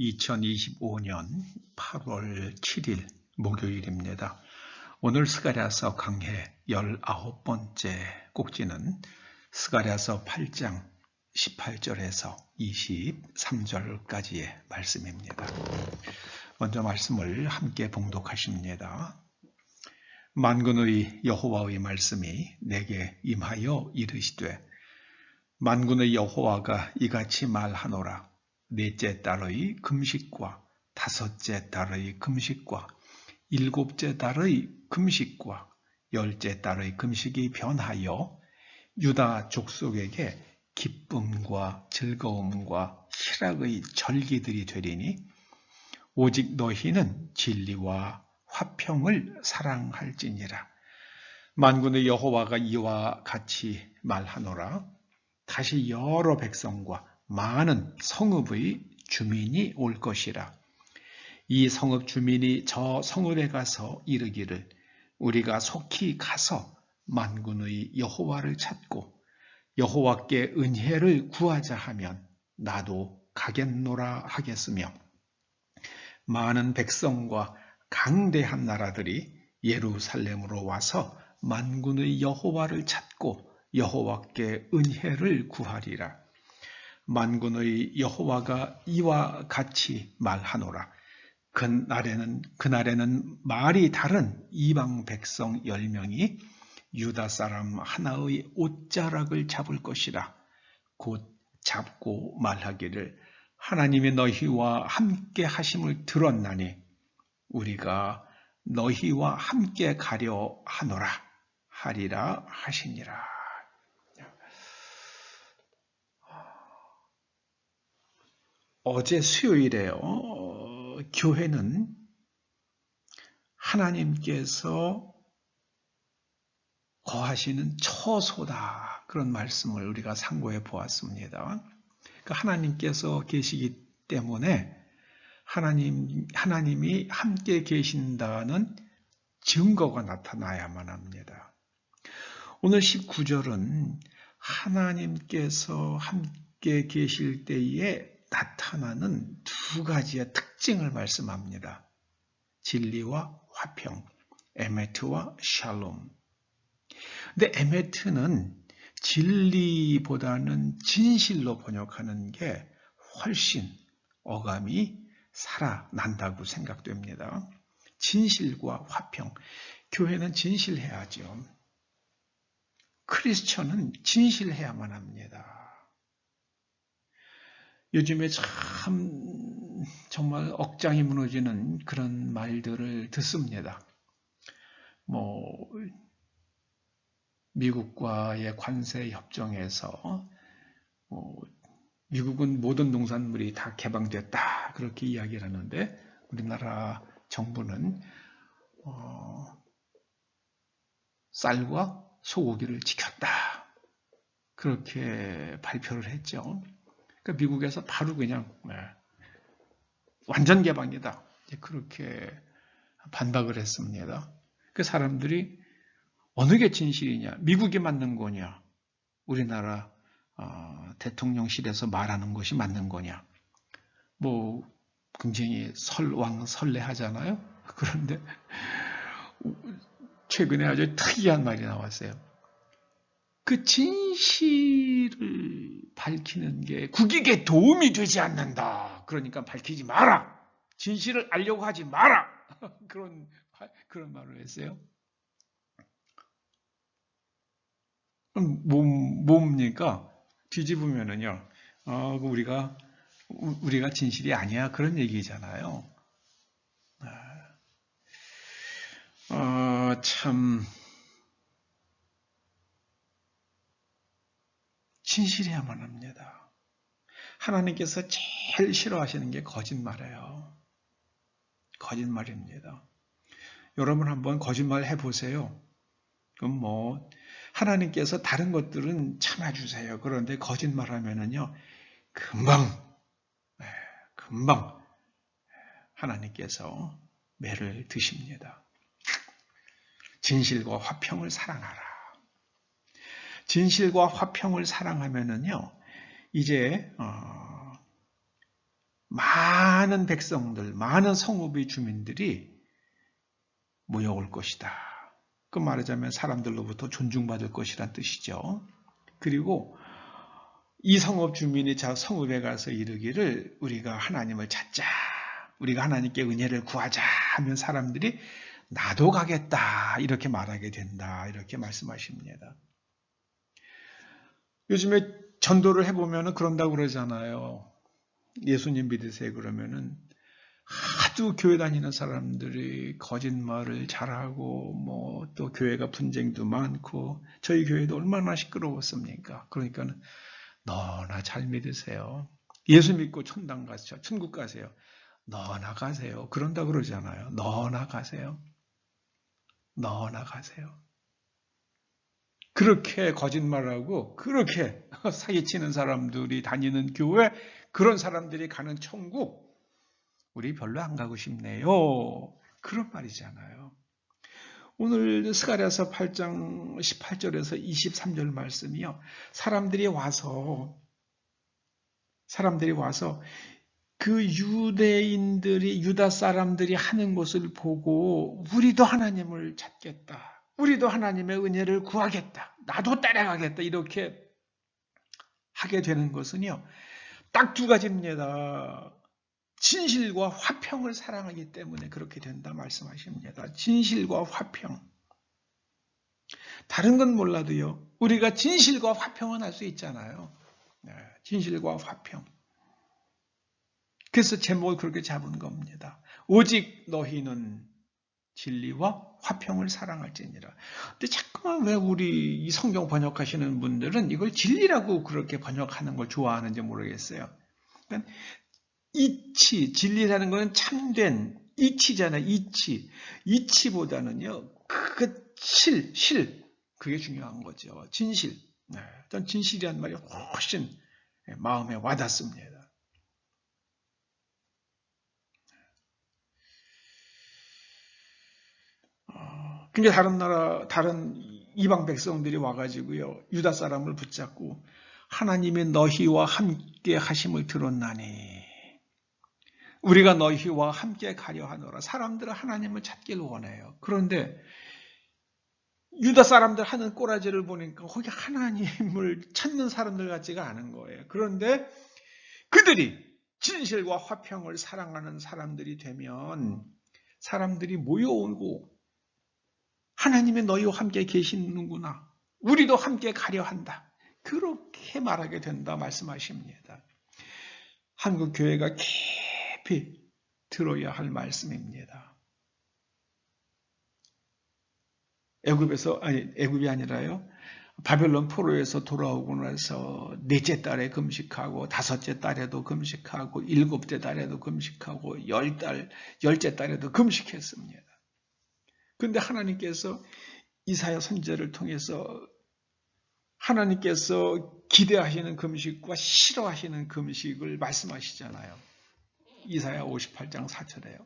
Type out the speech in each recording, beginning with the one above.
2025년 8월 7일 목요일입니다. 오늘 스가랴서 강해 19번째 꼭지는 스가랴서 8장 18절에서 23절까지의 말씀입니다. 먼저 말씀을 함께 봉독하십니다. 만군의 여호와의 말씀이 내게 임하여 이르시되 만군의 여호와가 이같이 말하노라 넷째 달의 금식과 다섯째 달의 금식과 일곱째 달의 금식과 열째 달의 금식이 변하여 유다 족속에게 기쁨과 즐거움과 희락의 절기들이 되리니 오직 너희는 진리와 화평을 사랑할지니라. 만군의 여호와가 이와 같이 말하노라. 다시 여러 백성과 많은 성읍의 주민이 올 것이라. 이 성읍 주민이 저 성읍에 가서 이르기를 우리가 속히 가서 만군의 여호와를 찾고 여호와께 은혜를 구하자 하면 나도 가겠노라 하겠으며 많은 백성과 강대한 나라들이 예루살렘으로 와서 만군의 여호와를 찾고 여호와께 은혜를 구하리라. 만군의 여호와가 이와 같이 말하노라. 그날에는 그날에는 말이 다른 이방 백성 열 명이 유다 사람 하나의 옷자락을 잡을 것이라. 곧 잡고 말하기를 하나님의 너희와 함께 하심을 들었나니 우리가 너희와 함께 가려 하노라 하리라 하시니라. 어제 수요일에요. 어, 교회는 하나님께서 거하시는 처소다. 그런 말씀을 우리가 상고해 보았습니다. 그 하나님께서 계시기 때문에 하나님, 하나님이 함께 계신다는 증거가 나타나야만 합니다. 오늘 19절은 하나님께서 함께 계실 때에 나타나는 두 가지의 특징을 말씀합니다. 진리와 화평, 에메트와 샬롬. 근데 에메트는 진리보다는 진실로 번역하는 게 훨씬 어감이 살아난다고 생각됩니다. 진실과 화평. 교회는 진실해야죠. 크리스천은 진실해야만 합니다. 요즘에 참 정말 억장이 무너지는 그런 말들을 듣습니다. 뭐 미국과의 관세 협정에서 뭐 미국은 모든 농산물이 다 개방됐다 그렇게 이야기를 하는데 우리나라 정부는 어, 쌀과 소고기를 지켰다 그렇게 발표를 했죠. 그러니까 미국에서 바로 그냥 네, 완전 개방이다. 그렇게 반박을 했습니다. 그 사람들이 어느 게 진실이냐? 미국이 맞는 거냐? 우리나라 어, 대통령실에서 말하는 것이 맞는 거냐? 뭐 굉장히 설왕 설레하잖아요. 그런데 최근에 아주 특이한 말이 나왔어요. 그 진실을 밝히는 게 국익에 도움이 되지 않는다. 그러니까 밝히지 마라. 진실을 알려고 하지 마라. 그런 그런 말을 했어요. 뭐, 뭡니까? 뒤집으면은요, 어, 우리가, 우리가 진실이 아니야. 그런 얘기잖아요. 어, 참, 진실해야만 합니다. 하나님께서 제일 싫어하시는 게 거짓말이에요. 거짓말입니다. 여러분 한번 거짓말 해보세요. 그럼 뭐 하나님께서 다른 것들은 참아주세요. 그런데 거짓말 하면은요 금방 네, 금방 하나님께서 매를 드십니다. 진실과 화평을 사랑하라. 진실과 화평을 사랑하면은요, 이제 어, 많은 백성들, 많은 성읍의 주민들이 모여올 것이다. 그 말하자면 사람들로부터 존중받을 것이란 뜻이죠. 그리고 이 성읍 주민이 자 성읍에 가서 이르기를 우리가 하나님을 찾자. 우리가 하나님께 은혜를 구하자 하면 사람들이 나도 가겠다. 이렇게 말하게 된다. 이렇게 말씀하십니다. 요즘에 전도를 해보면 그런다고 그러잖아요. 예수님 믿으세요. 그러면은 하도 교회 다니는 사람들이 거짓말을 잘하고 뭐 또 교회가 분쟁도 많고 저희 교회도 얼마나 시끄러웠습니까? 그러니까는 너나 잘 믿으세요. 예수 믿고 천당 가세요. 천국 가세요. 너나 가세요. 그런다 그러잖아요. 너나 가세요. 너나 가세요. 그렇게 거짓말하고 그렇게 사기치는 사람들이 다니는 교회 그런 사람들이 가는 천국 우리 별로 안 가고 싶네요. 그런 말이잖아요. 오늘 스가랴서 8장 18절에서 23절 말씀이요. 사람들이 와서 사람들이 와서 그 유대인들이 유다 사람들이 하는 것을 보고 우리도 하나님을 찾겠다. 우리도 하나님의 은혜를 구하겠다. 나도 따라가겠다. 이렇게 하게 되는 것은요. 딱 두 가지입니다. 진실과 화평을 사랑하기 때문에 그렇게 된다 말씀하십니다. 진실과 화평. 다른 건 몰라도요. 우리가 진실과 화평은 할 수 있잖아요. 네, 진실과 화평. 그래서 제목을 그렇게 잡은 겁니다. 오직 너희는 진리와 화평을 사랑할지니라. 근데 자꾸만 왜 우리 이 성경 번역하시는 분들은 이걸 진리라고 그렇게 번역하는 걸 좋아하는지 모르겠어요. 그러니까 이치, 진리라는 것은 참된 이치잖아요. 이치. 이치보다는요. 그 실, 실. 그게 중요한 거죠. 진실. 네. 전 진실이란 말이 훨씬 마음에 와닿습니다. 그러니까 다른 나라, 다른 이방 백성들이 와가지고요. 유다 사람을 붙잡고 하나님의 너희와 함께 하심을 들었나니 우리가 너희와 함께 가려 하노라. 사람들은 하나님을 찾길 원해요. 그런데 유다 사람들 하는 꼬라지를 보니까 거기 하나님을 찾는 사람들 같지가 않은 거예요. 그런데 그들이 진실과 화평을 사랑하는 사람들이 되면 사람들이 모여오고 하나님이 너희와 함께 계시는구나. 우리도 함께 가려 한다. 그렇게 말하게 된다 말씀하십니다. 한국 교회가 깊이 들어야 할 말씀입니다. 애굽에서 아니 애굽이 아니라요. 바벨론 포로에서 돌아오고 나서 넷째 달에 금식하고 다섯째 달에도 금식하고 일곱째 달에도 금식하고 열 달, 열째 달에도 금식했습니다. 근데 하나님께서 이사야 선제를 통해서 하나님께서 기대하시는 금식과 싫어하시는 금식을 말씀하시잖아요. 이사야 58장 4절에요.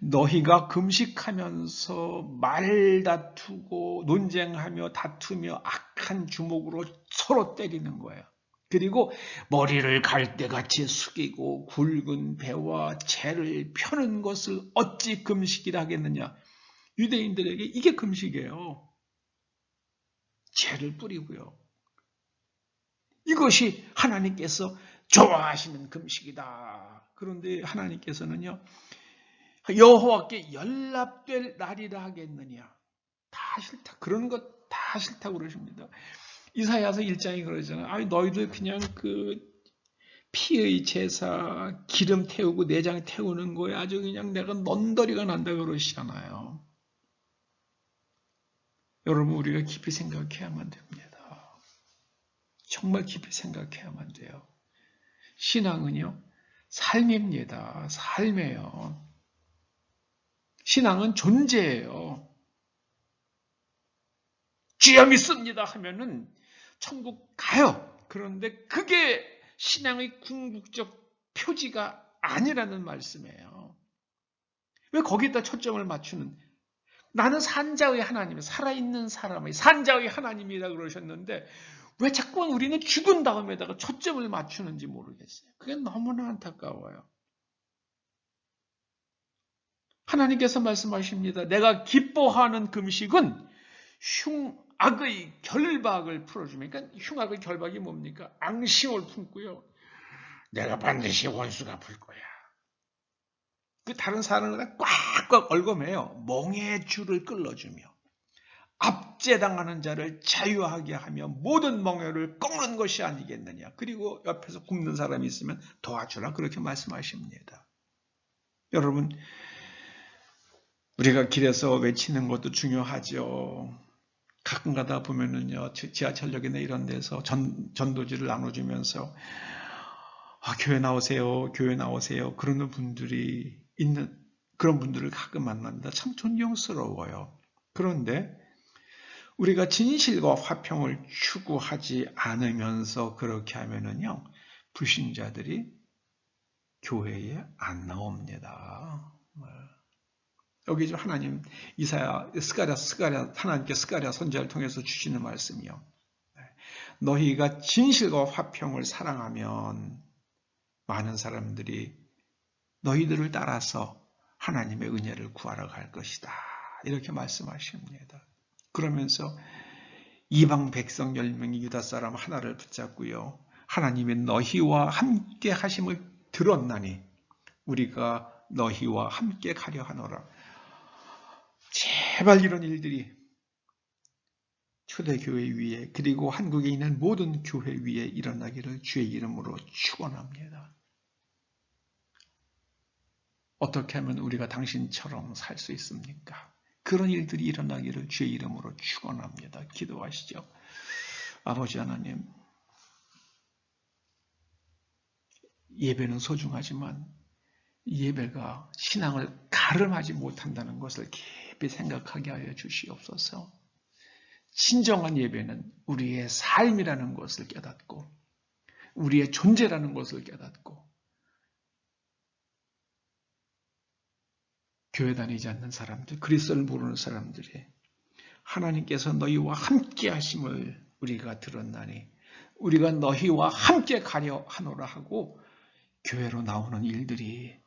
너희가 금식하면서 말 다투고 논쟁하며 다투며 악한 주먹으로 서로 때리는 거예요. 그리고 머리를 갈대같이 숙이고 굵은 배와 채를 펴는 것을 어찌 금식이라 하겠느냐. 유대인들에게 이게 금식이에요. 죄를 뿌리고요. 이것이 하나님께서 좋아하시는 금식이다. 그런데 하나님께서는요. 여호와께 연락될 날이라 하겠느냐. 다 싫다. 그런 것 다 싫다고 그러십니다. 이사야서 1장이 그러잖아요. 아, 너희들 그냥 그 피의 제사 기름 태우고 내장 태우는 거에 아주 그냥 내가 넌더리가 난다 그러시잖아요. 여러분 우리가 깊이 생각해야만 됩니다. 정말 깊이 생각해야만 돼요. 신앙은요. 삶입니다. 삶이에요. 신앙은 존재예요. 주여 믿습니다 하면은 천국 가요. 그런데 그게 신앙의 궁극적 표지가 아니라는 말씀이에요. 왜 거기다 초점을 맞추는 나는 산자의 하나님, 살아있는 사람의 산자의 하나님이라 그러셨는데 왜 자꾸 우리는 죽은 다음에다가 초점을 맞추는지 모르겠어요. 그게 너무나 안타까워요. 하나님께서 말씀하십니다. 내가 기뻐하는 금식은 흉악의 결박을 풀어주면 그러니까 흉악의 결박이 뭡니까? 앙심을 품고요. 내가 반드시 원수가 풀 거야. 그 다른 사람을 꽉 꽉 얽어매요. 멍에 줄을 끌어주며 압제당하는 자를 자유하게 하며 모든 멍에를 꺾는 것이 아니겠느냐. 그리고 옆에서 굶는 사람이 있으면 도와주라 그렇게 말씀하십니다. 여러분 우리가 길에서 외치는 것도 중요하죠. 가끔 가다 보면은요, 지하철역이나 이런 데서 전, 전도지를 나눠주면서, 아, 교회 나오세요, 교회 나오세요. 그러는 분들이 있는, 그런 분들을 가끔 만납니다. 참 존경스러워요. 그런데 우리가 진실과 화평을 추구하지 않으면서 그렇게 하면은요, 불신자들이 교회에 안 나옵니다. 여기 좀 하나님 이사야 스가랴 스가랴 하나님께 스가랴 선지자를 통해서 주시는 말씀이요. 네. 너희가 진실과 화평을 사랑하면 많은 사람들이 너희들을 따라서 하나님의 은혜를 구하러 갈 것이다. 이렇게 말씀하십니다. 그러면서 이방 백성 10명이 유다 사람 하나를 붙잡고요. 하나님의 너희와 함께 하심을 들었나니 우리가 너희와 함께 가려 하노라. 제발 이런 일들이 초대교회 위에 그리고 한국에 있는 모든 교회 위에 일어나기를 주의 이름으로 축원합니다. 어떻게 하면 우리가 당신처럼 살 수 있습니까? 그런 일들이 일어나기를 주의 이름으로 축원합니다. 기도하시죠. 아버지 하나님, 예배는 소중하지만 예배가 신앙을 가름하지 못한다는 것을 깊이 생각하게 하여 주시옵소서. 진정한 예배는 우리의 삶이라는 것을 깨닫고, 우리의 존재라는 것을 깨닫고, 교회 다니지 않는 사람들, 그리스도를 모르는 사람들이 하나님께서 너희와 함께 하심을 우리가 들었나니 우리가 너희와 함께 가려 하노라 하고 교회로 나오는 일들이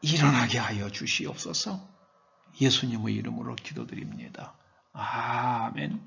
일어나게 하여 주시옵소서 예수님의 이름으로 기도드립니다. 아멘.